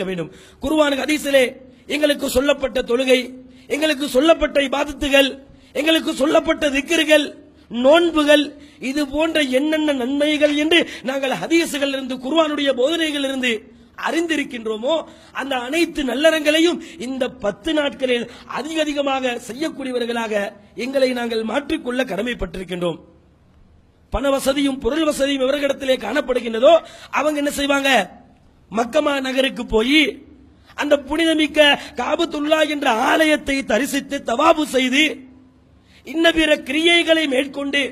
நோக்க வேண்டும். குருவான ஹதீஸிலே எங்களுக்கு சொல்லப்பட்ட தொழுகை எங்களுக்கு சொல்லப்பட்ட இபாதத்துகள் எங்களுக்கு சொல்லப்பட்ட திக்கர்கள் நோன்புகள் இது போன்ற என்னென்ன நன்மைகள் என்று நாங்கள் ஹதீசுகள் இருந்து குருவானுடைய போதனைகள் இருந்து அறிந்திருக்கின்றோமோ அந்த அனைத்து நல்லறங்களையும் இந்த பத்து நாட்களில் அதிக அதிகமாக செய்யக்கூடியவர்களாக எங்களை நாங்கள் மாற்றிக்கொள்ள கடமைப்பட்டிருக்கின்றோம். பண வசதியும் பொருள் வசதியும் எவர்களிடத்திலே காணப்படுகின்றதோ அவங்க என்ன செய்வாங்க? மக்கமா நகருக்கு போய் அந்த புனிதமிக்க காபத்துல்லா என்ற ஆலயத்தை தரிசித்து தவாபு செய்து இன்ன பிற கிரியைகளை மேற்கொண்டு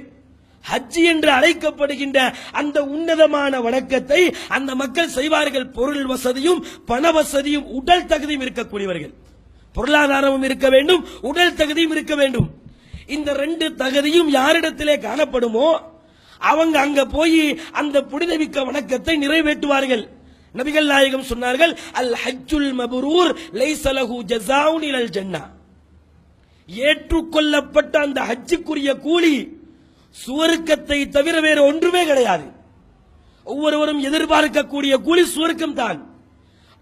ஹஜ்ஜி என்று அழைக்கப்படுகின்ற அந்த உன்னதமான வணக்கத்தை அந்த மக்கள் செய்வார்கள். பொருள் வசதியும் பண வசதியும் உடல் தகுதியும் இருக்கக்கூடியவர்கள். பொருளாதாரமும் இருக்க வேண்டும் உடல் தகுதியும் இருக்க வேண்டும். இந்த ரெண்டு தகுதியும் யாரிடத்திலே காணப்படுமோ அவங்க அங்க போய் அந்த புனிதமிக்க வணக்கத்தை நிறைவேற்றுவார்கள். நபிகள் நாயகம் சொன்னார்கள் அல் ஹஜ்ஜுல் மபரூர் லைசலஹு ஜஸாவுன் இலல் ஜன்னா. ஏற்றுக்கொள்ளப்பட்ட அந்த ஹஜ்ஜுக்குரிய கூலி சுவர்க்கத்தை தவிர வேறு ஒன்றுமே கிடையாது. ஒவ்வொருவரும் எதிர்பார்க்கக்கூடிய கூலி சுவர்க்கம் தான்.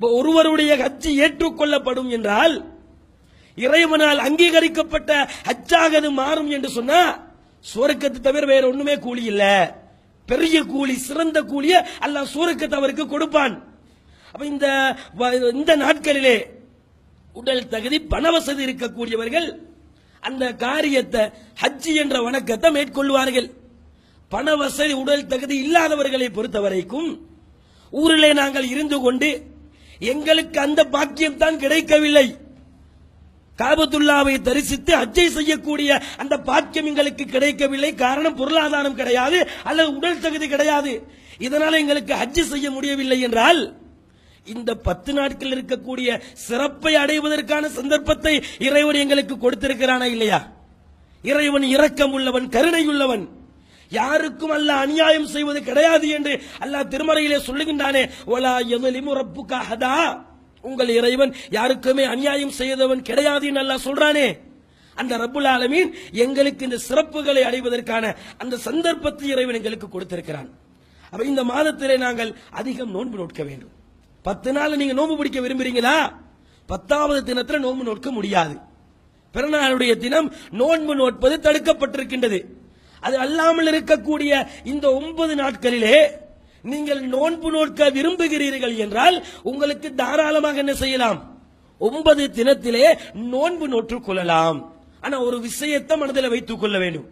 ஒருவருடைய ஹஜ்ஜு ஏற்றுக்கொள்ளப்படும் என்றால் இறைவனால் அங்கீகரிக்கப்பட்ட ஹஜ்ஜாக அது மாறும் என்று சொன்னா சுவர்க்கத்தை தவிர வேற ஒண்ணுமே கூலி இல்லை. பெரிய கூலி சிறந்த கூலிய அல்லாஹ் சுவர்க்கத்தை அவருக்கு கொடுப்பான். அப்ப இந்த இந்த நாட்களிலே உடல் தகுதி பண வசதி இருக்கக்கூடியவர்கள் அந்த காரியத்தை ஹஜ்ஜி என்ற வணக்கத்தை மேற்கொள்வார்கள். பண வசதி உடல் தகுதி இல்லாதவர்களை பொறுத்தவரைக்கும் ஊரிலே நாங்கள் இருந்து கொண்டு எங்களுக்கு அந்த பாக்கியம் தான் கிடைக்கவில்லை. காபத்துல்லாவை தரிசித்து ஹஜ்ஜை செய்யக்கூடிய அந்த பாக்கியம் எங்களுக்கு கிடைக்கவில்லை. காரணம் பொருளாதாரம் கிடையாது அல்லது உடல் தகுதி கிடையாது. இதனால் எங்களுக்கு ஹஜ்ஜு செய்ய முடியவில்லை என்றால் இந்த பத்து நாட்கள் இருக்கக்கூடிய சிறப்பை அடைவதற்கான சந்தர்ப்பத்தை இறைவன் எங்களுக்கு கொடுத்திருக்கிறானா இல்லையா? இறைவன் இரக்கம் உள்ளவன் கருணை உள்ளவன். யாருக்கும் அல்ல அநியாயம் செய்வது கிடையாது என்று அல்லாஹ் திருமறையிலே சொல்லுகின்றானே ஒலா எதலிமு ரப்புக உங்கள் இறைவன் யாருக்குமே அநியாயம் செய்தவன் கிடையாது நல்லா சொல்றானே. அந்த ரப்புல் ஆலமீன் எங்களுக்கு இந்த சிறப்புகளை அடைவதற்கான அந்த சந்தர்ப்பத்தை இறைவன் எங்களுக்கு கொடுத்திருக்கிறான். அப்ப இந்த மாதத்திலே நாங்கள் அதிகம் நோன்பு நோட்க வேண்டும். பத்து நாள் நீங்க நோன்பு பிடிக்க விரும்புறீங்களா? பத்தாவது தினத்துல நோன்பு நோட்க முடியாது. பிறநாளுடைய தினம் நோன்பு நோட்பது தடுக்கப்பட்டிருக்கின்றது. அது அல்லாமல் இருக்கக்கூடிய இந்த ஒன்பது நாட்களிலே நீங்கள் நோன்பு நோக்க விரும்புகிறீர்கள் என்றால் உங்களுக்கு தாராளமாக என்ன செய்யலாம்? ஒன்பது தினத்திலே நோன்பு நோற்றுக் கொள்ளலாம். ஆனா ஒரு விஷயத்தை மனதில் வைத்துக் கொள்ள வேண்டும்.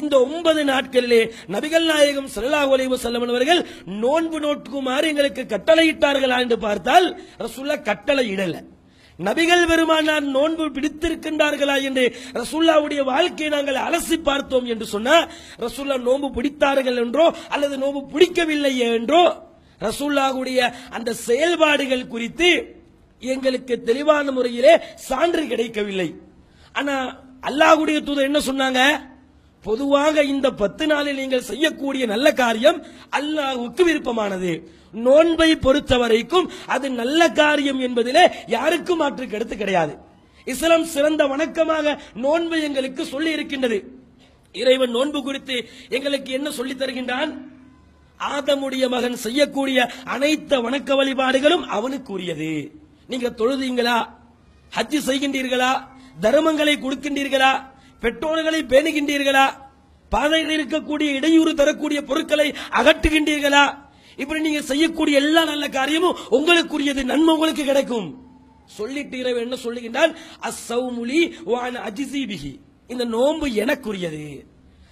இந்த ஒன்பது நாட்களிலே நபிகள் நாயகம் ஸல்லல்லாஹு அலைஹி செல்லமன் அவர்கள் நோன்பு நோட்குமாறு எங்களுக்கு கட்டளையிட்டார்களா என்று பார்த்தால் ரசூல்லா கட்டளை இடல. நபிகள் பெருமானார் நோன்பு பிடித்திருக்கின்றார்களா என்று ரசுல்லாவுடைய வாழ்க்கையை நாங்கள் அலசி பார்த்தோம் என்று சொன்னால் ரசுல்லா நோன்பு பிடித்தார்கள் என்றோ அல்லது நோன்பு பிடிக்கவில்லை என்றோ ரசுல்லாவுடைய அந்த செயல்பாடுகள் குறித்து எங்களுக்கு தெளிவான முறையிலே சான்று கிடைக்கவில்லை. ஆனா அல்லாஹ்வுடைய தூதர் என்ன சொன்னாங்க? பொதுவாக இந்த பத்து நாளில் நீங்கள் செய்யக்கூடிய நல்ல காரியம் அல்லாஹுக்கு விருப்பமானது. நோன்பை பொறுத்த வரைக்கும் அது நல்ல காரியம் என்பதிலே யாருக்கும் மாற்று கருத்து கிடையாது. இஸ்லாம் சிறந்த வணக்கமாக நோன்பு எங்களுக்கு சொல்லி இருக்கின்றது இறைவன் நோன்பு குறித்து எங்களுக்கு என்ன சொல்லித் தருகின்றான்? ஆதமுடைய மகன் செய்யக்கூடிய அனைத்து வணக்க வழிபாடுகளும் அவனுக்குரியது. நீங்க தொழுதீங்களா? ஹஜ்ஜு செய்கின்றீர்களா? தர்மங்களை கொடுக்கின்றீர்களா? பெற்றோர்களை பேணுகின்றீர்களா? பாதையில் இருக்கக்கூடிய இடையூறு தரக்கூடிய பொருட்களை அகற்றுகின்றீர்களா? இப்படி நீங்க செய்யக்கூடிய எல்லா நல்ல காரியமும் உங்களுக்குரியது நன்மை உங்களுக்கு கிடைக்கும். சொல்லிட்டு இரவு என்ன சொல்லுகின்றான்? அசௌமுலி வான அஜிசி இந்த நோன்பு எனக்குரியது.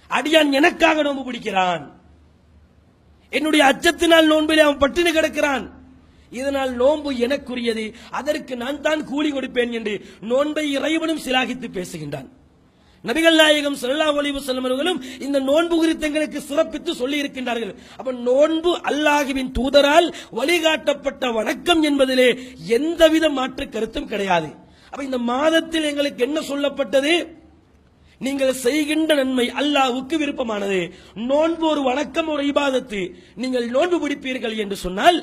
அடியான் எனக்காக நோன்பு பிடிக்கிறான். என்னுடைய அச்சத்தினால் நோன்பிலே அவன் பட்டினி கிடக்கிறான். இதனால் நோன்பு எனக்குரியது. அதற்கு நான் தான் கூலி கொடுப்பேன் என்று நோன்பை இறைவனும் சிலாகித்து பேசுகின்றான். நபிகள் நாயகம் சல்லா அலைஹி செல்லும் அவர்களும் இந்த நோன்பு குறித்து எங்களுக்கு சிறப்பித்து சொல்லி இருக்கின்றார்கள் அப்ப நோன்பு அல்லாஹுவின் தூதரால் வழிகாட்டப்பட்ட வணக்கம் என்பதிலே எந்தவித மாற்று கருத்தும் கிடையாது. அப்ப இந்த மாதத்தில் எங்களுக்கு என்ன சொல்லப்பட்டது? நீங்கள் செய்கின்ற நன்மை அல்லாஹ்வுக்கு விருப்பமானது. நோன்பு ஒரு வணக்கம் ஒரு இபாதத்து. நீங்கள் நோன்பு பிடிப்பீர்கள் என்று சொன்னால்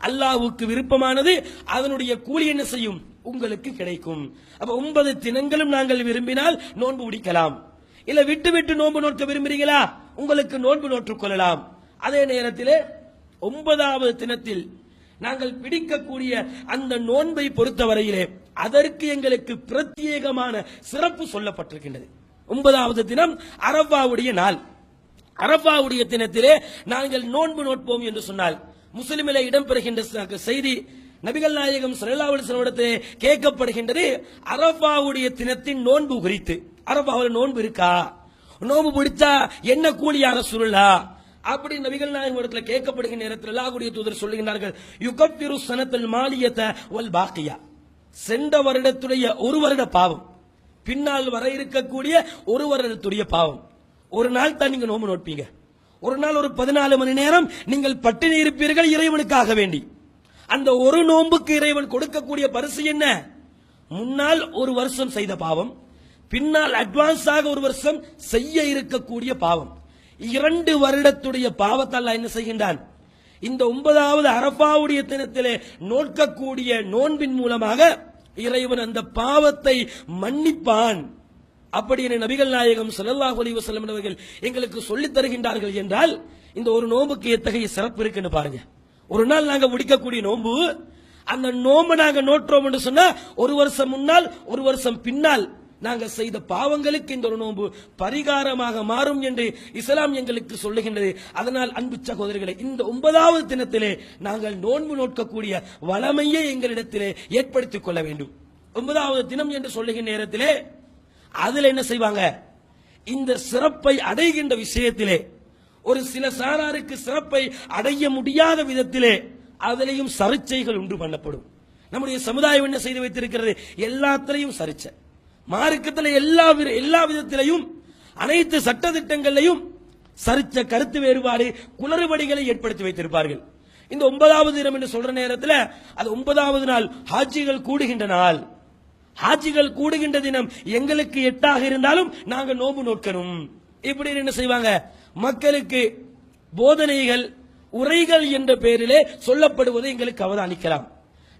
அல்லாவுக்கு விருப்பமானது அதனுடைய கூலி என்ன செய்யும்? உங்களுக்கு கிடைக்கும். அப்ப ஒன்பது தினங்களும் நாங்கள் விரும்பினால் நோன்பு முடிக்கலாம். இல்ல விட்டு விட்டு நோன்பு நோக்க விரும்புறீங்களா? உங்களுக்கு நோன்பு நோற்றுக் கொள்ளலாம். அதே நேரத்தில் ஒன்பதாவது தினத்தில் நாங்கள் பிடிக்கக்கூடிய அந்த நோன்பை பொறுத்தவரையிலே அதற்கு எங்களுக்கு பிரத்யேகமான சிறப்பு சொல்லப்பட்டிருக்கின்றது. ஒன்பதாவது தினம் அரபாவுடைய நாள். அரபாவுடைய தினத்திலே நாங்கள் நோன்பு நோட்போம் என்று சொன்னால் முஸ்லிமிலே இடம்பெறுகின்ற செய்தி நபிகள் நாயகம் சல்லாவுடைய கேட்கப்படுகின்றது. அரபாவுடைய தினத்தின் நோன்பு குறித்து. அரபாவில் நோன்பு இருக்கா? நோன்பு பிடிச்சா என்ன கூலியான சுருளா அப்படி நபிகள் நாயகம் இடத்துல கேட்கப்படுகின்ற நேரத்தில் அல்லாஹுடைய தூதர் சொல்லுகிறார்கள் யுகப்பிரு சனத்தில் மாலியத்த ஒல் பாக்கியா. சென்ற வருடத்துடைய ஒரு வருட பாவம். பின்னால் வர இருக்கக்கூடிய ஒரு வருடத்துடைய பாவம். ஒரு நாள் தான் நீங்க நோம்பு நோட்பீங்க. ஒரு நாள் ஒரு பதினாலு மணி நேரம் நீங்கள் பட்டினி இருப்பீர்கள் இறைவனுக்காக வேண்டி. அந்த ஒரு நோன்புக்கு இறைவன் கொடுக்கக்கூடிய பரிசு என்ன? முன்னால் ஒரு வருஷம் செய்த பாவம் பின்னால் அட்வான்ஸாக ஒரு வருஷம் செய்ய இருக்கக்கூடிய பாவம். இரண்டு வருடத்துடைய பாவத்தால் என்ன செய்கின்றான்? இந்த ஒன்பதாவது அரபாவுடைய தினத்திலே நோக்கக்கூடிய நோன்பின் மூலமாக இறைவன் அந்த பாவத்தை மன்னிப்பான். அப்படி என நபிகள் நாயகம் சல்லாஹ் அலி வசலம் அவர்கள் எங்களுக்கு சொல்லித் தருகின்றார்கள் என்றால் இந்த ஒரு நோம்புக்கு எத்தகைய சிறப்பு இருக்குன்னு பாருங்க. ஒரு நாள் நாங்க முடிக்கக்கூடிய நோன்பு அந்த நோம்பு நாங்க நோற்றோம் என்று சொன்னா ஒரு வருஷம் முன்னால் ஒரு வருஷம் பின்னால் நாங்கள் செய்த பாவங்களுக்கு இந்த ஒரு நோன்பு பரிகாரமாக மாறும் என்று இஸ்லாம் எங்களுக்கு சொல்லுகின்றது. அதனால் அன்பு சகோதரர்களை இந்த ஒன்பதாவது தினத்திலே நாங்கள் நோன்பு நோக்கக்கூடிய வளமையை எங்களிடத்திலே ஏற்படுத்திக் கொள்ள வேண்டும். ஒன்பதாவது தினம் என்று சொல்லுகின்ற நேரத்திலே அதுல என்ன செய்வாங்க? இந்த சிறப்பை அடைகின்ற விஷயத்திலே ஒரு சில சாராருக்கு சிறப்பை அடைய முடியாத விதத்திலே அதிலையும் சர்ச்சைகள் உண்டு பண்ணப்படும். நம்முடைய சமுதாயம் என்ன செய்து வைத்திருக்கிறது? எல்லாத்திலையும் சர்ச்சை. மார்க்கத்தில் எல்லா எல்லா விதத்திலையும் அனைத்து சட்டதிட்டங்களையும் சரிச்ச கருத்து வேறுபாடு குளறுபடிகளை ஏற்படுத்தி வைத்திருப்பார்கள். இந்த ஒன்பதாவது தினம் என்று சொல்ற நேரத்தில் அது ஒன்பதாவது நாள் ஹாஜிகள் கூடுகின்ற நாள். ஹாஜிகள் கூடுகின்ற தினம் எங்களுக்கு எட்டாக இருந்தாலும் நாங்க நோன்பு நோக்கணும். இப்படி என்ன செய்வாங்க? மக்களுக்கு போதனைகள் உரைகள் என்ற பெயரிலே சொல்லப்படுவதை எங்களுக்கு அவதானிக்கலாம்.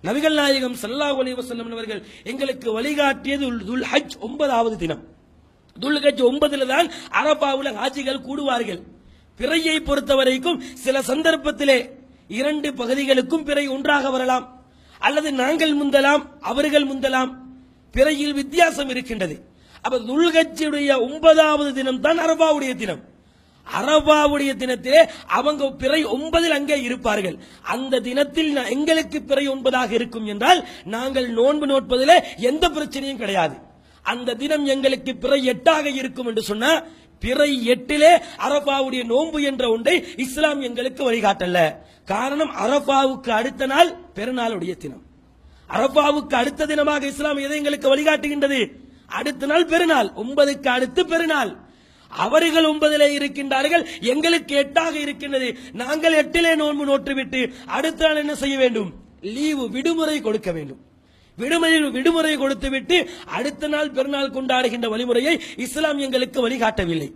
நபிகள் நாயகம் சல்லா அலைஹி வசல்லம் அவர்கள் எங்களுக்கு வழிகாட்டியது துல் ஹஜ் ஒன்பதாவது தினம். துல்கஜ் ஒன்பதுல தான் அரபாவில் ஹாஜிகள் கூடுவார்கள். பிறையை பொறுத்த வரைக்கும் சில சந்தர்ப்பத்திலே இரண்டு பகுதிகளுக்கும் பிறை ஒன்றாக வரலாம். அல்லது நாங்கள் முந்தலாம் அவர்கள் முந்தலாம். பிறையில் வித்தியாசம் இருக்கின்றது. அப்ப துல்கஜ்ஜுடைய ஒன்பதாவது தினம் தான் அரபாவுடைய தினம். அரபாவுடைய தினத்திலே அவங்க பிறை ஒன்பதில் அங்கே இருப்பார்கள். அந்த தினத்தில் எங்களுக்கு பிறை ஒன்பதாக இருக்கும் என்றால் நாங்கள் நோன்பு நோட்பதில் எந்த பிரச்சனையும் கிடையாது. அந்த தினம் எங்களுக்கு பிறை எட்டாக இருக்கும் என்று சொன்னா பிறை எட்டிலே அரபாவுடைய நோன்பு என்ற ஒன்றை இஸ்லாம் எங்களுக்கு வழிகாட்டல காரணம் அரபாவுக்கு அடுத்த நாள் பெருநாளுடைய தினம். அரபாவுக்கு அடுத்த தினமாக இஸ்லாம் எதை எங்களுக்கு வழிகாட்டுகின்றது. அடுத்த நாள் பெருநாள் ஒன்பதுக்கு அடுத்து பெருநாள். அவர்கள் ஒன்பதிலே இருக்கின்றார்கள் எங்களுக்கு எட்டாக இருக்கின்றது. நாங்கள் எட்டிலே நோன்பு நோற்றுவிட்டு அடுத்த நாள் என்ன செய்ய வேண்டும்? லீவு விடுமுறை கொடுக்க வேண்டும். விடுமுறை விடுமுறை கொடுத்துவிட்டு அடுத்த நாள் பெருநாள் கொண்டாடுகின்ற வழிமுறையை இஸ்லாம் எங்களுக்கு வழிகாட்டவில்லை.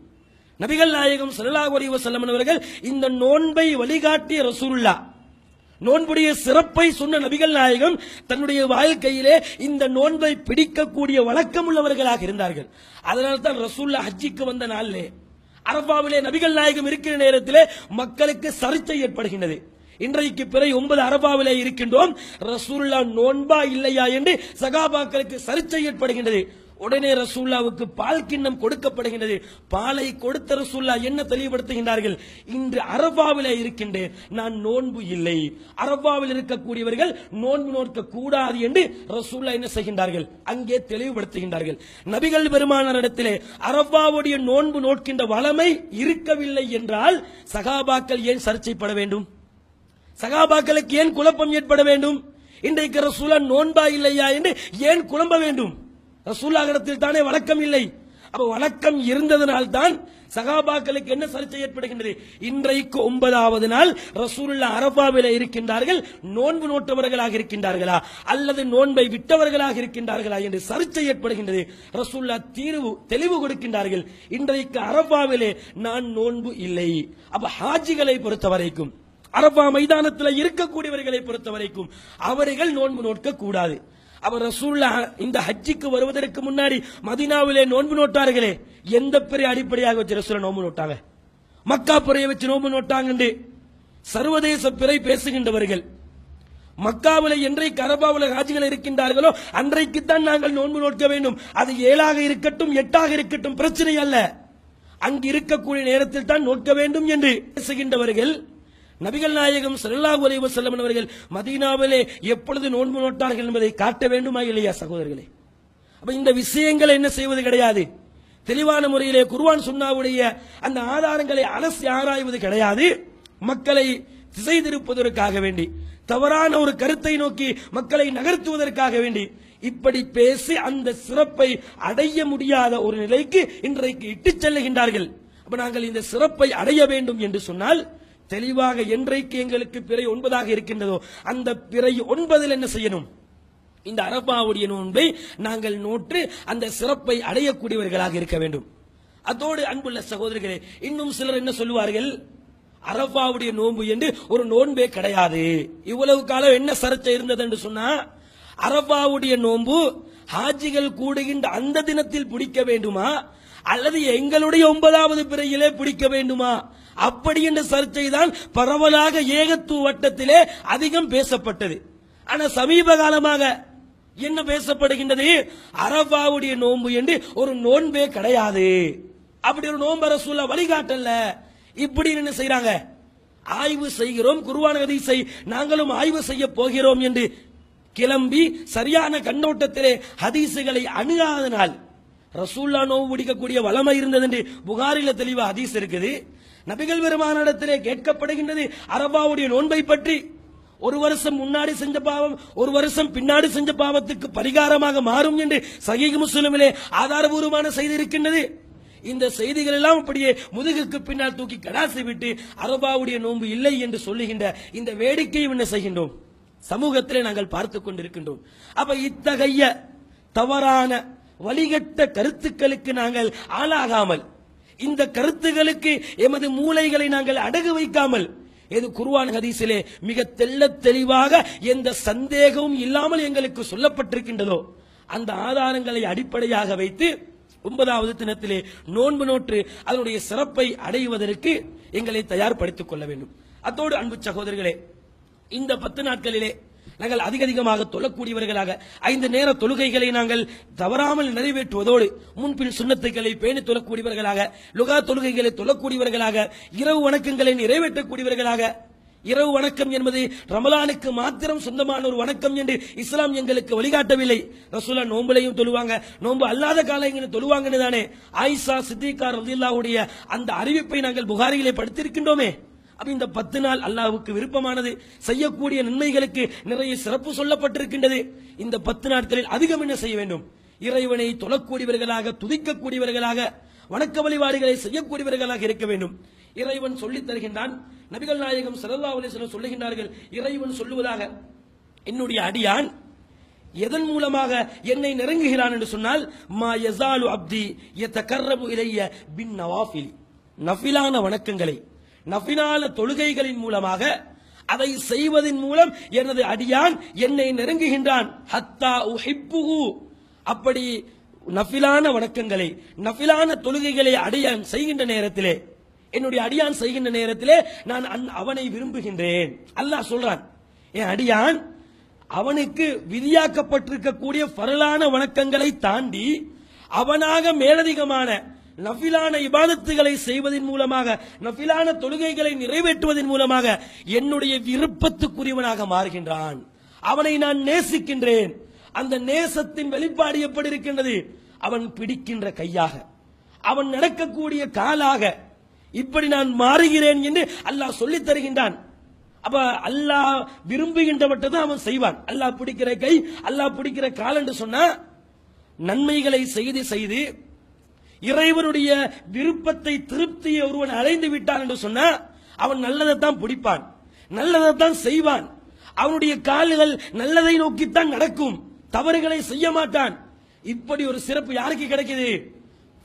நபிகள் நாயகம் சல்லாஹ் அலைஹி வஸல்லம் அவர்கள் இந்த நோன்பை வழிகாட்டிய ரசூல்லா நோன்புடைய சிறப்பை சொன்ன நபிகள் நாயகம் தன்னுடைய வாழ்க்கையிலே இந்த நோன்பை பிடிக்கக்கூடிய வழக்கம் உள்ளவர்களாக இருந்தார்கள். அதனால தான் ரசூல்லா ஹஜ்ஜிக்கு வந்த நாளிலே அரபாவிலே நபிகள் நாயகம் இருக்கிற நேரத்திலே மக்களுக்கு சர்ச்சை ஏற்படுகின்றது. இன்றைக்கு பிறை ஒன்பது அரபாவிலே இருக்கின்றோம் ரசூல்லா நோன்பா இல்லையா என்று சகாபாக்களுக்கு சர்ச்சை ஏற்படுகின்றது. உடனே ரசூல்லாவுக்கு பால் கிண்ணம் கொடுக்கப்படுகின்றது. பாலை கொடுத்த ரசூல்லா என்ன தெளிவுபடுத்துகின்றார்கள்? இன்று அரபாவில இருக்கின்றேன் நான் நோன்பு இல்லை. அரபாவில் இருக்கக்கூடியவர்கள் நோன்பு நோக்க கூடாது என்று ரசூல்லா என்ன செய்கின்றார்கள்? அங்கே தெளிவுபடுத்துகின்றார்கள். நபிகள் பெருமானாரிடத்திலே அரபாவுடைய நோன்பு நோக்கின்ற வளமை இருக்கவில்லை என்றால் சகாபாக்கள் ஏன் சர்ச்சைப்பட வேண்டும்? சகாபாக்களுக்கு ஏன் குழப்பம் ஏற்பட வேண்டும்? இன்றைக்கு ரசூலா நோன்பா இல்லையா என்று ஏன் குழம்ப வேண்டும்? ரசூலாகிடத்தில் தானே வழக்கம் இல்லை. அப்ப வழக்கம் இருந்ததனால் தான் சகாபாக்களுக்கு என்ன சர்ச்சை ஏற்படுகின்றது? இன்றைக்கு ஒன்பதாவது நாள் ரசூலுல்லா அரபாவில இருக்கின்றார்கள் நோன்பு நோட்டவர்களாக இருக்கின்றார்களா? அல்லது நோன்பை விட்டவர்களாக இருக்கின்றார்களா என்று சர்ச்சை ஏற்படுகின்றது. ரசூல்லா தீர்வு தெளிவு கொடுக்கின்றார்கள். இன்றைக்கு அரபாவிலே நான் நோன்பு இல்லை. அப்ப ஹாஜிகளை பொறுத்த வரைக்கும் அரபா மைதானத்தில் இருக்கக்கூடியவர்களை பொறுத்த வரைக்கும் அவர்கள் நோன்பு நோட்க கூடாது அவர் ரசூல்லா இந்த ஹஜ்ஜிக்கு வருவதற்கு முன்னாடி மதினாவிலே நோன்பு நோட்டார்களே எந்த பெரிய அடிப்படையாக வச்சு ரசூல நோன்பு நோட்டாங்க? மக்கா பிறையை வச்சு நோன்பு நோட்டாங்க சர்வதேச பிறை பேசுகின்றவர்கள் மக்காவில் என்றைக்கு அரபாவில் ஹாஜிகள் இருக்கின்றார்களோ அன்றைக்குத்தான் நாங்கள் நோன்பு நோக்க வேண்டும். அது ஏழாக இருக்கட்டும் எட்டாக இருக்கட்டும் பிரச்சனை அல்ல. அங்கு இருக்கக்கூடிய நேரத்தில் தான் நோக்க வேண்டும் என்று பேசுகின்றவர்கள் நபிகள் நாயகம் ஸல்லல்லாஹு அலைஹி வஸல்லம் அவர்கள் மதீனாவிலே எப்பொழுது நோன்பு நோட்டார்கள் என்பதை காட்ட வேண்டுமா இல்லையா சகோதரர்களே? அப்ப இந்த விஷயங்களை என்ன செய்வது கிடையாது? தெளிவான முறையிலே குருவான் சுண்ணாவுடைய அந்த ஆதாரங்களை அலசி ஆராய்வது கிடையாது. மக்களை திசை திருப்பதற்காக வேண்டி தவறான ஒரு கருத்தை நோக்கி மக்களை நகர்த்துவதற்காக வேண்டி இப்படி பேசி அந்த சிறப்பை அடைய முடியாத ஒரு நிலைக்கு இன்றைக்கு இட்டுச் செல்லுகின்றார்கள். அப்ப நாங்கள் இந்த சிறப்பை அடைய வேண்டும் என்று சொன்னால் தெளிவாக என்றைக்கு எங்களுக்கு பிறை ஒன்பதாக இருக்கின்றதோ அந்த பிறை ஒன்பதில் என்ன செய்யணும்? இந்த அரபாவுடைய நோன்பை நாங்கள் நோற்று அந்த சிறப்பை அடையக்கூடியவர்களாக இருக்க வேண்டும். அதோடு அன்புள்ள சகோதரர்களே இன்னும் சிலர் என்ன சொல்லுவார்கள்? அரபாவுடைய நோன்பு என்று ஒரு நோன்பே கிடையாது. இவ்வளவு காலம் என்ன சர்ச்சை இருந்தது என்று சொன்னா அரபாவுடைய நோன்பு ஹாஜிகள் கூடுகின்ற அந்த தினத்தில் பிடிக்க வேண்டுமா? அல்லது எங்களுடைய ஒன்பதாவது பிறையிலே பிடிக்க வேண்டுமா? அப்படி என்ற சர்ச்சை தான் பரவலாக ஏகத்துவ வட்டத்திலே அதிகம் பேசப்பட்டது. ஆனால் சமீப காலமாக என்ன பேசப்படுகின்றது? அரபாவுடைய நோன்பு என்று ஒரு நோன்பே கிடையாது. அப்படி ஒரு நோன்பு ரசூல்லா வழிகாட்டல. இப்படி என்ன செய்யறாங்க ஆய்வு செய்கிறோம் குருவான நாங்களும் ஆய்வு செய்ய போகிறோம் என்று கிளம்பி சரியான கண்ணோட்டத்திலே ஹதீசுகளை அணுகாதனால் ரசூல்லா நோவு பிடிக்கக்கூடிய வளமை இருந்தது என்று புகாரில தெளிவா ஹதீஸ் இருக்குது. நபிகள் பெருமானிடத்திலே கேட்கப்படுகின்றது. அரபாவுடைய நோன்பை பற்றி. ஒரு வருஷம் முன்னாடி செஞ்ச பாவம் ஒரு வருஷம் பின்னாடி செஞ்ச பாவத்துக்கு பரிகாரமாக மாறும் என்று சகிக முஸ்லிமிலே ஆதாரபூர்வமான செய்தி இருக்கின்றது. இந்த செய்திகள் எல்லாம் அப்படியே முதுகுக்கு பின்னால் தூக்கி கடாசி விட்டு அரபாவுடைய நோன்பு இல்லை என்று சொல்லுகின்ற இந்த வேடிக்கையும் என்ன செய்கின்றோம். சமூகத்திலே நாங்கள் பார்த்துக் கொண்டிருக்கின்றோம். அப்ப இத்தகைய தவறான வழிகட்ட கருத்துக்களுக்கு நாங்கள் ஆளாகாமல் இந்த கருத்துகளுக்கு எமது மூளைகளை நாங்கள் அடகு வைக்காமல் எது குருவான் ஹதீஸிலே மிக தெல்ல தெளிவாக எந்த சந்தேகமும் இல்லாமல் எங்களுக்கு சொல்லப்பட்டிருக்கின்றதோ அந்த ஆதாரங்களை அடிப்படையாக வைத்து ஒன்பதாவது தினத்திலே நோன்பு நோற்று அதனுடைய சிறப்பை அடைவதற்கு எங்களை தயார்படுத்திக் கொள்ள வேண்டும். அத்தோடு அன்பு சகோதரர்களே இந்த பத்து நாட்களிலே நாங்கள் அதிக அதிகமாக தொழக்கூடியவர்களாக ஐந்து நேர தொழுகைகளை நாங்கள் தவறாமல் நிறைவேற்றுவதோடு முன்பின் சுண்ணத்துக்களை பேணி தொழக்கூடியவர்களாக லுகா தொழுகைகளை தொழக்கூடியவர்களாக இரவு வணக்கங்களை நிறைவேற்றக்கூடியவர்களாக. இரவு வணக்கம் என்பது ரமலானுக்கு மாத்திரம் சொந்தமான ஒரு வணக்கம் என்று இஸ்லாம் எங்களுக்கு வழிகாட்டவில்லை. ரசூலா நோம்புலையும் தொழுவாங்க நோன்பு அல்லாத காலங்களில் தொழுவாங்கன்னு தானே. ஆயிஷா சித்திகார் ரதில்லாவுடைய அந்த அறிவிப்பை நாங்கள் புகாரிகளை படுத்திருக்கின்றோமே. அப்ப இந்த பத்து நாள் அல்லாவுக்கு விருப்பமானது செய்யக்கூடிய நன்மைகளுக்கு நிறைய சிறப்பு சொல்லப்பட்டிருக்கின்றது. இந்த பத்து நாட்களில் அதிகம் என்ன செய்ய வேண்டும்? இறைவனை தொழக்கூடியவர்களாக துதிக்கக்கூடியவர்களாக வணக்க வழிபாடுகளை செய்யக்கூடியவர்களாக இருக்க வேண்டும். இறைவன் சொல்லித் தருகின்றான் நபிகள் நாயகம் சரல்லா அலைஹி சொல்லுகின்றார்கள் இறைவன் சொல்லுவதாக என்னுடைய அடியான் எதன் மூலமாக என்னை நெருங்குகிறான் என்று சொன்னால் மா யசாலு அப்தி யதகர்ரபு இலைய பின் நவாஃபில். நஃபிலான வணக்கங்களை. நபினால தொழுகைகளின் மூலமாக அதை செய்வதன் மூலம் எனது அடியான் என்னை நெருங்குகின்றான். ஹத்தா உஹிப்புஹு. அப்படி நஃபிலான வணக்கங்களை நஃபிலான தொழுகைகளை அடியான் செய்கின்ற நேரத்திலே என்னுடைய அடியான் செய்கின்ற நேரத்திலே நான் அவனை விரும்புகின்றேன். அல்லாஹ் சொல்றான் என் அடியான் அவனுக்கு விதியாக்கப்பட்டிருக்கக்கூடிய பரலான வணக்கங்களை தாண்டி அவனாக மேலதிகமான நஃபிலான இபாதத்துகளை செய்வதன் மூலமாக நஃபிலான தொழுகைகளை நிறைவேற்றுவதன் மூலமாக என்னுடைய விருப்பத்துக்குரியவனாக மாறுகின்றான். அவனை நான் நேசிக்கின்றேன். அந்த நேசத்தின் வெளிப்பாடு எப்படி இருக்கின்றது? அவன் பிடிக்கின்ற கையாக. அவன் நடக்கக்கூடிய காலாக. இப்படி நான் மாறுகிறேன் என்று அல்லாஹ் சொல்லித் தருகின்றான். அப்ப அல்லாஹ் விரும்புகின்றவற்றை தான் அவன் செய்வான். அல்லாஹ் பிடிக்கிற கை அல்லாஹ் பிடிக்கிற கால் என்று சொன்னா நன்மைகளை செய்து செய்து இறைவனுடைய விருப்பத்தை திருப்தியை ஒருவன் அடைந்து விட்டான் என்று சொன்னா அவன் நல்லதைத்தான் பிடிப்பான் நல்லதைத்தான் செய்வான். அவனுடைய கால்கள் நல்லதை நோக்கித்தான் நடக்கும் தவறுகளை செய்ய மாட்டான். இப்படி ஒரு சிறப்பு யாருக்கு கிடைக்குது?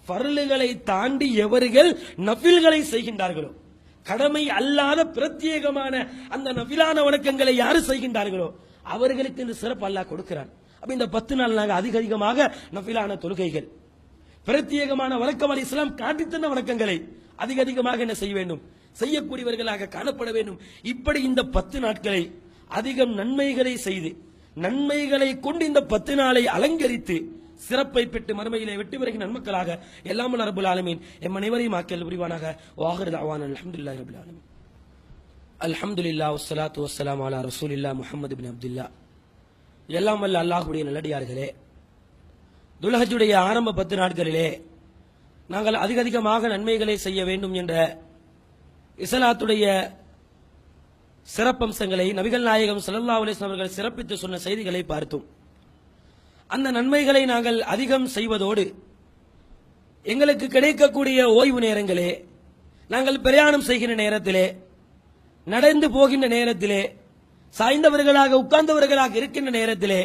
பருளுகளை தாண்டி எவர்கள் நபில்களை செய்கின்றார்களோ? கடமை அல்லாத பிரத்யேகமான அந்த நபிலான வணக்கங்களை யாரு செய்கின்றார்களோ? அவர்களுக்கு இந்த சிறப்பு அல்லாஹ் கொடுக்கிறான். அப்ப இந்த பத்து நாள் நாங்கள் அதிக அதிகமாக நபிலான தொழுகைகள். பிரத்யேகமான வணக்கம் அலி இஸ்லாம் காட்டித்தந்த வணக்கங்களை அதிக அதிகமாக என்ன செய்ய வேண்டும்? செய்யக்கூடியவர்களாக காணப்பட வேண்டும். இப்படி இந்த பத்து நாட்களை அதிகம் நன்மைகளை செய்து நன்மைகளை கொண்டு இந்த பத்து நாளை அலங்கரித்து சிறப்பை பெற்று மறுமையிலே வெற்றி பெறுகிற நன்மக்களாக எல்லாம் அரபுல் ஆலமீன் எம் அனைவரையும் ஆக்கியல் புரிவானாக. வாஹர் அவான் அல்ஹம்துலில்லாஹி ரபில் ஆலமீன். அல்ஹம்துலில்லாஹ் வசலாத்து வசலாம் அலா ரசூலில்லா முஹம்மது பின் அப்துல்லா எல்லாம் வல்ல அல்லாஹுடைய நல்லடியார்களே துலஹஜுடைய ஆரம்ப பத்து நாட்களிலே நாங்கள் அதிக அதிகமாக நன்மைகளை செய்ய வேண்டும் என்ற இசலாத்துடைய சிறப்பம்சங்களை நபிகள் நாயகம் சல்லா அலிஸ்லாம் அவர்கள் சிறப்பித்து சொன்ன செய்திகளை பார்த்தோம். அந்த நன்மைகளை நாங்கள் அதிகம் செய்வதோடு எங்களுக்கு கிடைக்கக்கூடிய ஓய்வு நேரங்களே நாங்கள் பிரயாணம் செய்கின்ற நேரத்திலே நடந்து போகின்ற நேரத்திலே சாய்ந்தவர்களாக உட்கார்ந்தவர்களாக இருக்கின்ற நேரத்திலே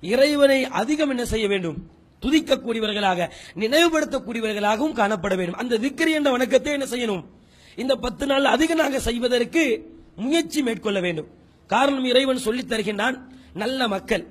இறைவனை அதிகம் என்ன செய்ய வேண்டும்? துதிக்கக்கூடியவர்களாக நினைவுபடுத்தக்கூடியவர்களாகவும் காணப்பட வேண்டும். அந்த திக்ரி என்ற வணக்கத்தை என்ன செய்யணும்? இந்த பத்து நாள் அதிக நாங்கள் செய்வதற்கு முயற்சி மேற்கொள்ள வேண்டும். காரணம் இறைவன் சொல்லித் தருகின்றான் நல்ல மக்கள்.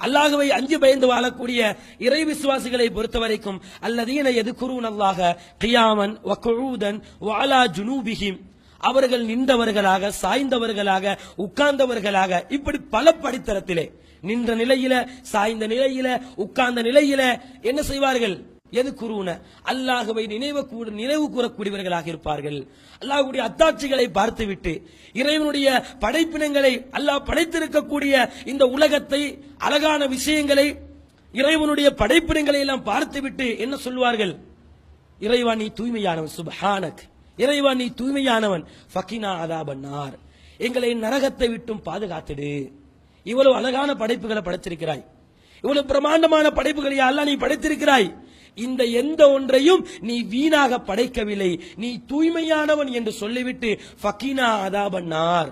அல்லாஹுவை அஞ்சு பயந்து வாழக்கூடிய இறை விசுவாசிகளை பொறுத்த வரைக்கும் அல்லதீன எதுக்குருன் அல்லாஹ கியாமன் வக்குழுதன் வாலா ஜுனூபிஹிம். அவர்கள் நின்றவர்களாக சாய்ந்தவர்களாக உட்கார்ந்தவர்களாக இப்படி பல படித்தரத்திலே நின்ற நிலையில சாய்ந்த நிலையில உட்கார்ந்த நிலையில என்ன செய்வார்கள்? எது குருன அல்லாஹுவை நினைவு கூட நினைவு கூறக்கூடியவர்களாக இருப்பார்கள். அல்லாஹுடைய அத்தாட்சிகளை பார்த்துவிட்டு இறைவனுடைய படைப்பினங்களை அல்லாஹ் படைத்திருக்கக்கூடிய இந்த உலகத்தை அழகான விஷயங்களை இறைவனுடைய படைப்பினங்களை எல்லாம் பார்த்துவிட்டு என்ன சொல்வார்கள்? இறைவா நீ தூய்மையானவன் சுபஹானக். இறைவா நீ தூய்மையானவன். ஃபக்கினா அதாபன்னார். எங்களை நரகத்தை விட்டும் பாதுகாத்துடு. இவ்வளவு அழகான படைப்புகளை படைத்திருக்கிறாய். இவ்வளவு பிரமாண்டமான படைப்புகளை அல்லாஹ் நீ படைத்திருக்கிறாய்? இந்த எந்த ஒன்றையும் நீ வீணாக படைக்கவில்லை. நீ தூய்மையானவன் என்று சொல்லிவிட்டு ஃபக்கினா அதாபன்னார்.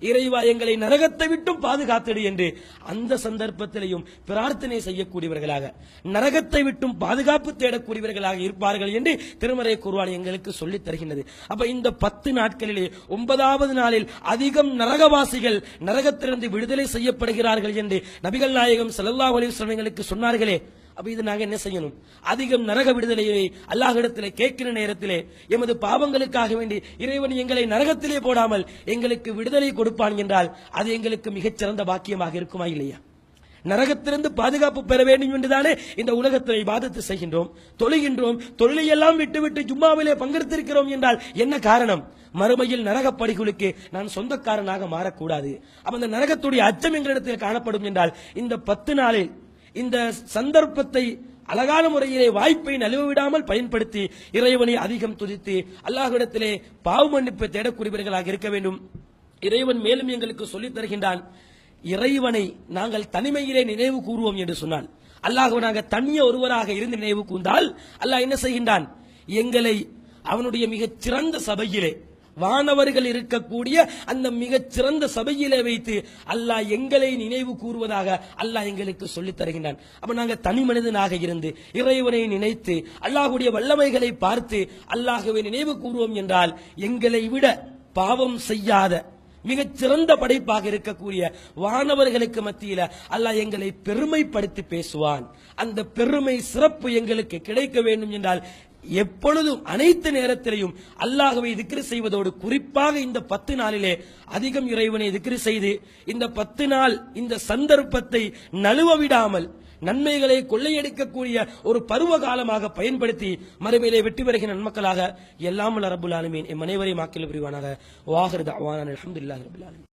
இறைவா எங்களை நரகத்தை விட்டும் பாதுகாத்திடு என்று அந்த சந்தர்ப்பத்திலையும் பிரார்த்தனை செய்யக்கூடியவர்களாக நரகத்தை விட்டும் பாதுகாப்பு தேடக்கூடியவர்களாக இருப்பார்கள் என்று திருமறை குருவான் எங்களுக்கு சொல்லித் தருகின்றது. அப்ப இந்த பத்து நாட்களிலே ஒன்பதாவது நாளில் அதிகம் நரகவாசிகள் நரகத்திலிருந்து விடுதலை செய்யப்படுகிறார்கள் என்று நபிகள் நாயகம் செல்லல்லா அலைஹி சொன்னார்களே. அப்ப இது நாங்க என்ன செய்யணும்? அதிகம் நரக விடுதலையை அல்லாஹிடத்திலே கேட்கிற நேரத்திலே எமது பாவங்களுக்காக வேண்டி இறைவன் எங்களை நரகத்திலே போடாமல் எங்களுக்கு விடுதலை கொடுப்பான் என்றால் அது எங்களுக்கு மிகச்சிறந்த பாக்கியமாக இருக்குமா இல்லையா? நரகத்திலிருந்து பாதுகாப்பு பெற வேண்டும் என்றுதானே இந்த உலகத்தில் பாதத்து செய்கின்றோம் தொழுகின்றோம் தொழிலையெல்லாம் விட்டுவிட்டு ஜும்மாவிலே பங்கெடுத்திருக்கிறோம் என்றால் என்ன காரணம்? மறுமையில் நரக படிகளுக்கு நான் சொந்தக்காரனாக மாறக்கூடாது. அப்ப அந்த நரகத்துடைய அச்சம் எங்களிடத்தில் காணப்படும் என்றால் இந்த பத்து நாளில் இந்த சந்தர்ப்பத்தை அழகான முறையிலே வாய்ப்பை நழுவ விடாமல் பயன்படுத்தி இறைவனை அதிகம் துதித்து அல்லாஹ்விடத்திலே பாவ மன்னிப்பை தேடக்கூடியவர்களாக இருக்க வேண்டும். இறைவன் மேலும் எங்களுக்கு சொல்லித் தருகின்றான் இறைவனை நாங்கள் தனிமையிலே நினைவு கூறுவோம் என்று சொன்னான். அல்லாஹ் நாங்கள் தனிய ஒருவராக இருந்து நினைவு கூர்ந்தால் அல்லாஹ் என்ன செய்கின்றான்? எங்களை அவனுடைய மிகச் சிறந்த சபையிலே வானவர்கள் இருக்கக்கூடிய அந்த மிகச் சிறந்த சபையிலே வைத்து அல்லாஹ் எங்களை நினைவு கூறுவதாக அல்லாஹ் எங்களுக்கு சொல்லித் தருகின்றான். அப்ப நாங்க தனி மனிதனாக இருந்து இறைவனை நினைத்து அல்லாஹுடைய வல்லமைகளை பார்த்து அல்லாஹுவை நினைவு கூறுவோம் என்றால் எங்களை விட பாவம் செய்யாத மிகச் சிறந்த படைப்பாக இருக்கக்கூடிய வானவர்களுக்கு மத்தியில அல்லாஹ் எங்களை பெருமைப்படுத்தி பேசுவான். அந்த பெருமை சிறப்பு எங்களுக்கு கிடைக்க வேண்டும் என்றால் எப்பொழுதும் அனைத்து நேரத்திலையும் அல்லாஹ்வை திக்ரு செய்வதோடு குறிப்பாக இந்த பத்து நாளிலே அதிகம் இறைவனை திக்ரு செய்து இந்த பத்து நாள் இந்த சந்தர்ப்பத்தை நழுவ விடாமல் நன்மைகளை கொள்ளையடிக்கக்கூடிய ஒரு பருவ காலமாக பயன்படுத்தி மறுமையிலே வெற்றி பெறுகிற நன்மக்களாக எல்லாம் ரபுல் ஆலமீன். எம் அனைவரையும் ஆக்கில் புரிவானாக. வாஹர் அவான அலமதுல்லாஹி ரபுல் ஆலமீன்.